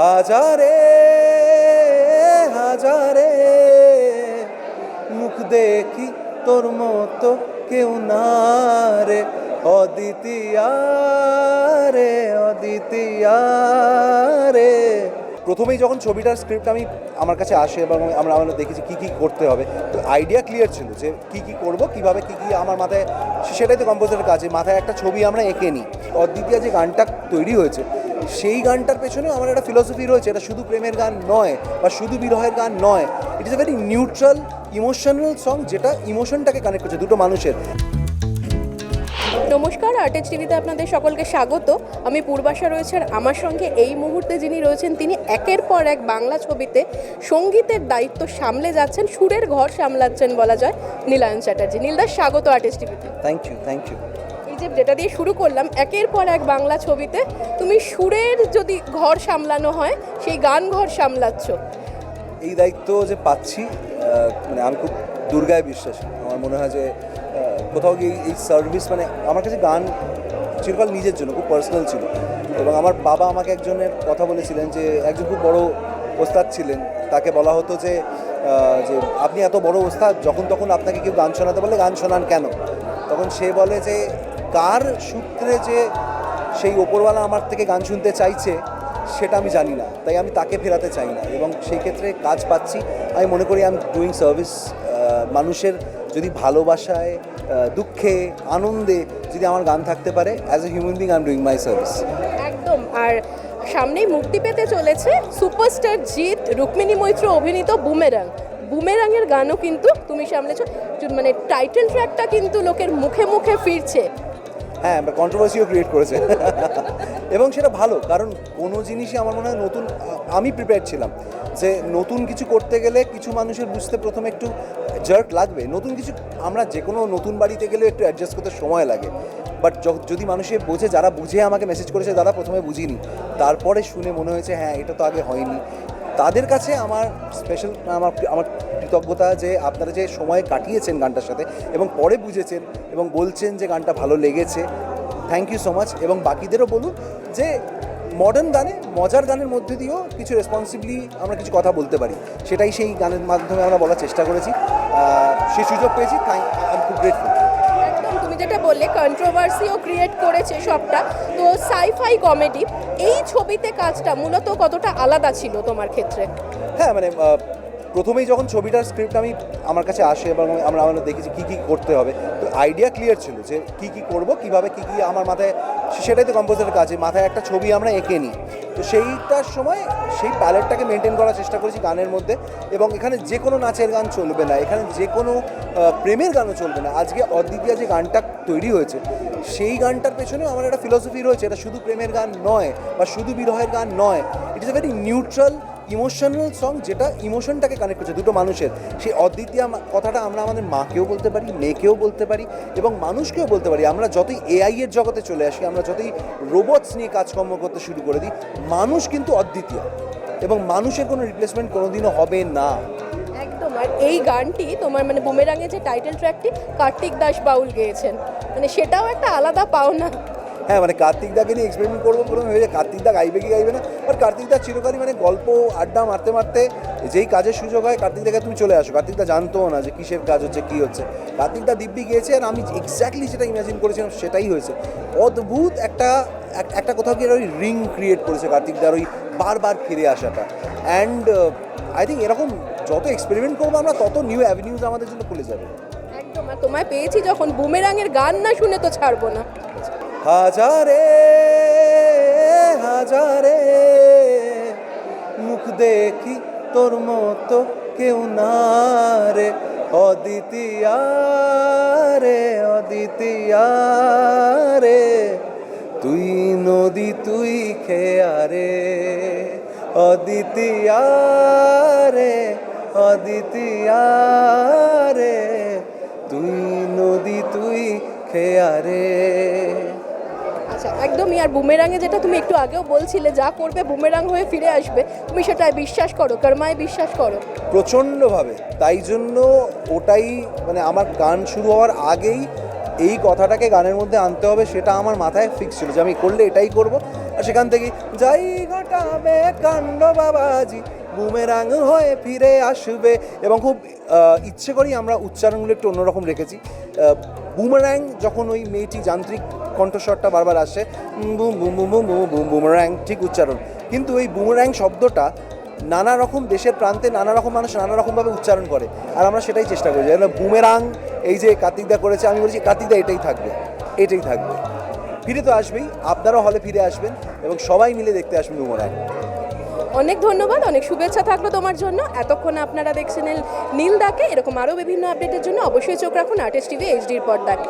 হাজারে হাজারে। মুখ দেখি তোর মতো কেউ না রে। অদ্বিতীয়া রে প্রথমেই যখন ছবিটার স্ক্রিপ্ট আমি আমার কাছে আসে এবং আমরা আমরা দেখেছি কী কী করতে হবে, তো আইডিয়া ক্লিয়ার ছিল যে কী কী করব, কীভাবে কী কী আমার মাথায় সেটাই তো কম্পোজারের কাছে মাথায় একটা ছবি আমরা এঁকে নিই। অদ্বিতীয়া যে গানটা তৈরি হয়েছে সেই গানটার পেছনেও আমার একটা ফিলসফি রয়েছে এটা শুধু প্রেমের গান নয় বা শুধু বিরহের গান নয় it is a very neutral emotional song যেটা ইমোশনটাকে কানেক্ট করছে দুটো মানুষের। নমস্কার আর্টেজ টিভিতে আপনাদের সকলকে স্বাগত। আমি পূর্বাশা রয়েছে আর আমার সঙ্গে এই মুহূর্তে যিনি রয়েছেন তিনি একের পর এক বাংলা ছবিতে সঙ্গীতের দায়িত্ব সামলে যাচ্ছেন সুরের ঘর সামলাচ্ছেন বলা যায় নীলায়ন চ্যাটার্জি। নীলদাস স্বাগত আর্টেজ টিভিতে থ্যাংক ইউ থ্যাংক ইউ যে যেটা দিয়ে শুরু করলাম, একের পর এক বাংলা ছবিতে তুমি সুরের যদি ঘর সামলানো হয়, সেই গান ঘর সামলাচ্ছ। এই দায়িত্ব যে পাচ্ছি মানে আমি খুব দুর্গায় বিশ্বাসী। আমার মনে হয় যে কোথাও গিয়ে এই সার্ভিস মানে আমার কাছে গান চিরকাল নিজের জন্য, খুব পার্সোনাল ছিল। এবং আমার বাবা আমাকে একজনের কথা বলেছিলেন যে, একজন খুব বড় ওস্তাদ ছিলেন। তাকে বলা হতো যে যে আপনি এত বড় ওস্তাদ, যখন তখন আপনাকে কেউ গান শোনাতে বলে গান শোনান কেন? তখন সে বলে যে কার সূত্রে যে সেই ওপরওয়ালা আমার থেকে গান শুনতে চাইছে, সেটা আমি জানি না। তাই আমি তাকে ফেরাতে চাই না। এবং সেই ক্ষেত্রে কাজ পাচ্ছি। আমি মনে করি আমি ডুইং সার্ভিস মানুষের যদি ভালোবাসায় দুঃখে, আনন্দে যদি আমার গান থাকতে পারে as a human being I am doing my service একদম। আর সামনেই মুক্তি পেতে চলেছে সুপারস্টার জিৎ, রুক্মিণী মৈত্র অভিনীত বুমেরাং। বুমেরাংয়ের গানও কিন্তু তুমি সামলেছ। মানে টাইটেল ট্র্যাকটা কিন্তু লোকের মুখে মুখে ফিরছে। হ্যাঁ কন্ট্রোভার্সিও ক্রিয়েট করেছে। এবং সেটা ভালো, কারণ কোনো জিনিসই আমার মনে হয় নতুন আমি প্রিপেয়ার ছিলাম যে নতুন কিছু করতে গেলে কিছু মানুষের বুঝতে প্রথমে একটু জার্ক লাগবে। নতুন কিছু, আমরা যে কোনো নতুন বাড়িতে গেলে একটু অ্যাডজাস্ট করতে সময় লাগে। বাট যদি মানুষে বোঝে, যারা বুঝে আমাকে মেসেজ করেছে দাদা প্রথমে বুঝিনি। তারপরে শুনে মনে হয়েছে হ্যাঁ এটা তো আগে হয়নি। তাদের কাছে আমার স্পেশাল আমার আমার কৃতজ্ঞতা যে আপনারা যে সময় কাটিয়েছেন গানটার সাথে এবং পরে বুঝেছেন এবং বলছেন যে গানটা ভালো লেগেছে থ্যাংক ইউ সো মাচ এবং বাকিদেরও বলুন যে মডার্ন গানে, মজার গানের মধ্যে দিয়েও কিছু রেসপন্সিবলি আমরা কিছু কথা বলতে পারি। সেটাই সেই গানের মাধ্যমে আমরা বলার চেষ্টা করেছি। সেই সুযোগ পেয়েছি। থ্যাংক আই এম খুব গ্রেটফুল যেটা বললে কন্ট্রোভার্সিও ক্রিয়েট করেছে সবটা। তো সাইফাই কমেডি এই ছবিতে কাজটা মূলত কতটা আলাদা ছিল তোমার ক্ষেত্রে? হ্যাঁ মানে প্রথমেই যখন ছবিটার স্ক্রিপ্ট আমি আমার কাছে আসে এবং আমরা আমরা দেখেছি কী কী করতে হবে, তো আইডিয়া ক্লিয়ার ছিল যে কী কী করব, কীভাবে, কী কী আমার মাথায় সেটাই তো কম্পোজারের কাছে মাথায় একটা ছবি আমরা এঁকে নিই। তো সেইটার সময় সেই প্যালেটটাকে মেনটেন করার চেষ্টা করেছি গানের মধ্যে এবং এখানে যে কোনো নাচের গান চলবে না, এখানে যে কোনো প্রেমের গানও চলবে না। আজকে অদ্বিতীয় যে গানটা তৈরি হয়েছে, সেই গানটার পেছনেও আমার একটা ফিলসফি রয়েছে, এটা শুধু প্রেমের গান নয় বা শুধু বিরহের গান নয় it is a very neutral emotional song যেটা ইমোশনটাকে কানেক্ট করছে দুটো মানুষের। সেই অদ্বিতীয় কথাটা আমরা আমাদের মাকেও বলতে পারি, মেয়েকেও বলতে পারি এবং মানুষকেও বলতে পারি। আমরা যতই এআই এর জগতে চলে আসি, আমরা যতই রোবটস নিয়ে কাজকর্ম করতে শুরু করে দিই, মানুষ কিন্তু অদ্বিতীয় এবং মানুষের কোনো রিপ্লেসমেন্ট কোনোদিনও হবে না। আর এই গানটি তোমার মানে বুমেরাঙে যে টাইটেল ট্র্যাকটি কার্তিক দাস বাউল গেয়েছেন। মানে সেটাও একটা আলাদা পাওনা। হ্যাঁ মানে কার্তিক দাকে নিয়ে এক্সপেরিমেন্ট করব প্রথমে ভেবেছে কার্তিক দা গাইবে কি গাইবে না? বাট কার্তিক দা চিরকালই মানে গল্প আড্ডা মারতে মারতে যেই কাজের সুযোগ হয় কার্তিক দাকে তুমি চলে আসো। কার্তিক দা জানতো না যে কিসের কাজ হচ্ছে কী হচ্ছে। কার্তিক দা দিব্যি গিয়েছে আর আমি এক্স্যাক্টলি যেটা ইমাজিন করেছিলাম সেটাই হয়েছে। অদ্ভুত একটা একটা কোথাও গিয়ে ওই রিং ক্রিয়েট করেছে কার্তিক দার ওই বারবার ফিরে আসাটা। অ্যান্ড আই থিঙ্ক এরকম যত এক্সপেরিমেন্ট করব আমরা তত নিউ অ্যাভিনিউজ আমাদের জন্য খুলে যাবে। একদম তোমায় পেয়েছি যখন বুমেরাঙের গান না শুনে তো ছাড়বো না। হাজারে হাজারে। মুখ দেখি তোর মতো কেউ না রে। অদ্বিতীয়া রে অদ্বিতীয়া রে তুই নদী, তুই খেয়া রে অদ্বিতীয়া রে রে তুই নদী, তুই খেয়া রে আচ্ছা একদমই। আর বুমেরাঙে যেটা তুমি একটু আগেও বলছিলে, যা করবে বুমেরাং হয়ে ফিরে আসবে, তুমি সেটায় বিশ্বাস করো, কর্মায় বিশ্বাস করো। প্রচণ্ডভাবে। তাই জন্য ওটাই মানে আমার গান শুরু হওয়ার আগেই এই কথাটাকে গানের মধ্যে আনতে হবে, সেটা আমার মাথায় ফিক্স ছিল যে আমি করলে এটাই করব। আর সেখান থেকে, যাই ঘটাবে কাণ্ড বাবাজি, বুমেরাং হয়ে ফিরে আসবে। এবং খুব ইচ্ছে করেই আমরা উচ্চারণগুলো একটু অন্যরকম রেখেছি। বুমেরাং যখন ওই মেয়েটি যান্ত্রিক কণ্ঠস্বরটা বারবার আসে boom boom boom boom boom boom, boomerang, ঠিক উচ্চারণ। কিন্তু এই বুমেরাং শব্দটা নানা রকম দেশের প্রান্তে নানা রকম মানুষ নানা রকমভাবে উচ্চারণ করে। আর আমরা সেটাই চেষ্টা করি, যেন বুমেরাং, এই যে কার্তিকদা করেছে, আমি বলছি কার্তিকদা এটাই থাকবে এটাই থাকবে। ফিরে তো আসবেই, আপনারাও হলে ফিরে আসবেন এবং সবাই মিলে দেখতে আসবেন বুমেরাং। অনেক ধন্যবাদ, অনেক শুভেচ্ছা থাকল তোমার জন্য। এতক্ষণ আপনারা দেখছেন নীল দাকে, এরকম আরও বিভিন্ন আপডেটের জন্য অবশ্যই চোখ রাখুন আর্টিস্ট টিভি, এইচডির পর্দায়।